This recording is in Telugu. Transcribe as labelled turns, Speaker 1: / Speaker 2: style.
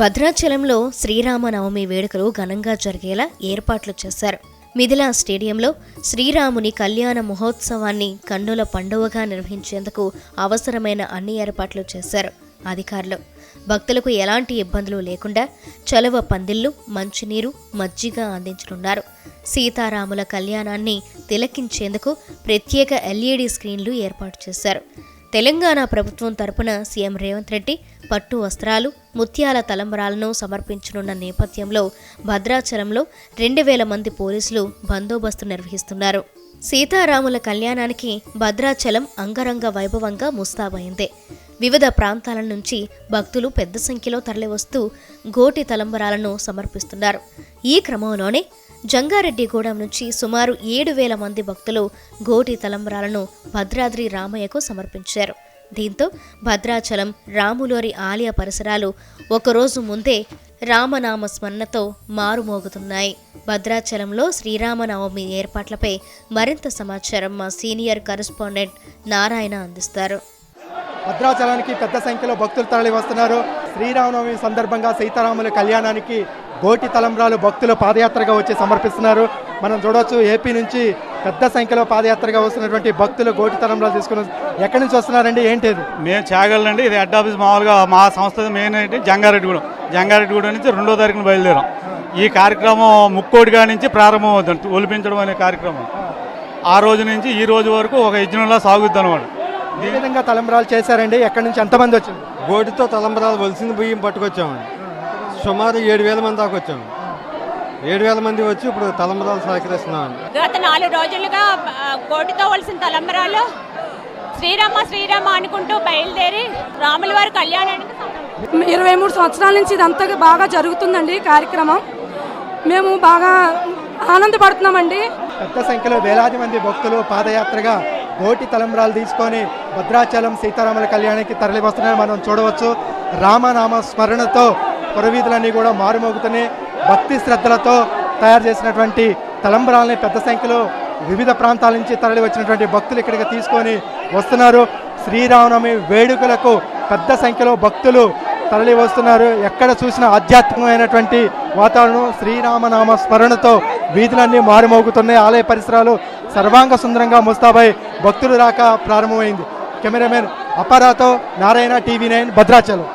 Speaker 1: భద్రాచలంలో శ్రీరామనవమి వేడుకలు ఘనంగా జరిగేలా ఏర్పాట్లు చేశారు. మిథిలా స్టేడియంలో శ్రీరాముని కళ్యాణ మహోత్సవాన్ని కన్నుల పండువగా నిర్వహించేందుకు అవసరమైన అన్ని ఏర్పాట్లు చేశారు అధికారులు. భక్తులకు ఎలాంటి ఇబ్బందులు లేకుండా చలువ పందిళ్ళు మంచినీరు మజ్జిగ అందించనున్నారు. సీతారాముల కళ్యాణాన్ని తిలకించేందుకు ప్రత్యేక ఎల్ఈడి స్క్రీన్లు ఏర్పాటు చేశారు. తెలంగాణ ప్రభుత్వం తరపున సీఎం రేవంత్ రెడ్డి పట్టు వస్త్రాలు ముత్యాల తలంబరాలను సమర్పించనున్న నేపథ్యంలో భద్రాచలంలో రెండు వేల మంది పోలీసులు బందోబస్తు నిర్వహిస్తున్నారు. సీతారాముల కళ్యాణానికి భద్రాచలం అంగరంగ వైభవంగా ముస్తాబైంది. వివిధ ప్రాంతాల నుంచి భక్తులు పెద్ద సంఖ్యలో తరలివస్తూ గోటి తలంబరాలను సమర్పిస్తున్నారు. ఈ క్రమంలోనే జంగారెడ్డిగూడెం నుంచి సుమారు ఏడు వేల మంది భక్తులు గోటి తలంబరాలను భద్రాద్రి రామయ్యకు సమర్పించారు. దీంతో భద్రాచలం రాములోరి ఆలయ పరిసరాలు ఒకరోజు ముందే రామనామ స్మరణతో మారుమోగుతున్నాయి. భద్రాచలంలో శ్రీరామనవమి ఏర్పాట్లపై మరింత సమాచారం మా సీనియర్ కరెస్పాండెంట్ నారాయణ అందిస్తారు.
Speaker 2: భద్రాచలానికి పెద్ద సంఖ్యలో భక్తులు తరలి వస్తున్నారు శ్రీరామనవమి సందర్భంగా సీతారాముల కళ్యాణానికి గోటి తలంబ్రాలు భక్తులు పాదయాత్రగా వచ్చి సమర్పిస్తున్నారు. మనం చూడవచ్చు ఏపీ నుంచి పెద్ద సంఖ్యలో పాదయాత్రగా వస్తున్నటువంటి భక్తులు గోటి తలంబ్రాలు తీసుకుని ఎక్కడి నుంచి వస్తున్నారండి? ఏంటి ఇది
Speaker 3: మేము చేగలండి ఇది హెడ్ ఆఫీస్ మామూలుగా మా సంస్థ మెయిన్ ఏంటి? జంగారెడ్డిగూడెం. జంగారెడ్డిగూడెం నుంచి రెండో తారీఖున బయలుదేరాం. ఈ కార్యక్రమం ముక్కోడిగా నుంచి ప్రారంభం అవుతుంది. ఒలిపించడం అనే కార్యక్రమం. ఆ రోజు నుంచి ఈ రోజు వరకు ఒక యజ్ఞంలా సాగుద్ది అనమాట
Speaker 2: ఏ విధంగా తలంబ్రాలు చేశారండి? ఎక్కడి నుంచి? ఎంతమంది వచ్చింది
Speaker 4: గోటితో తలంబరాలు వలసిన బియ్యం పట్టుకొచ్చామండి. సుమారు ఏడు వేల మంది దాకా వచ్చాము ఏడు వేల మంది వచ్చి ఇప్పుడు తలంబరాలు సహకరిస్తున్నామండి
Speaker 5: గత నాలుగు రోజులుగా కోటితో వలసిన తలంబరాలు శ్రీరామ శ్రీరామ అనుకుంటూ బయలుదేరి రాముల వారి కళ్యాణానికి.
Speaker 6: ఇరవై మూడు సంవత్సరాల నుంచి ఇదంతా బాగా జరుగుతుందండి కార్యక్రమం. మేము బాగా ఆనందపడుతున్నామండి.
Speaker 2: పెద్ద సంఖ్యలో వేలాది మంది భక్తులు పాదయాత్రగా గోటి తలంబ్రాలు తీసుకొని భద్రాచలం సీతారాముల కళ్యాణానికి తరలి వస్తున్నారు మనం చూడవచ్చు. రామనామ స్మరణతో పురవీధులన్నీ కూడా మారుమోగుతున్నాయి భక్తి శ్రద్ధలతో తయారు చేసినటువంటి తలంబరాలని పెద్ద సంఖ్యలో వివిధ ప్రాంతాల నుంచి తరలి వచ్చినటువంటి భక్తులు ఇక్కడికి తీసుకొని వస్తున్నారు. శ్రీరామనవమి వేడుకలకు పెద్ద సంఖ్యలో భక్తులు తరలి వస్తున్నారు. ఎక్కడ చూసినా ఆధ్యాత్మికమైనటువంటి వాతావరణం శ్రీరామనామ స్మరణతో వీధులన్నీ మారుమోగుతున్నాయి. ఆలయ పరిసరాలు సర్వాంగ సుందరంగా ముస్తాబై భక్తులు రాక ప్రారంభమైంది. కెమెరామెన్ అపారాతో నారాయణ టీవీ నైన్ భద్రాచలం.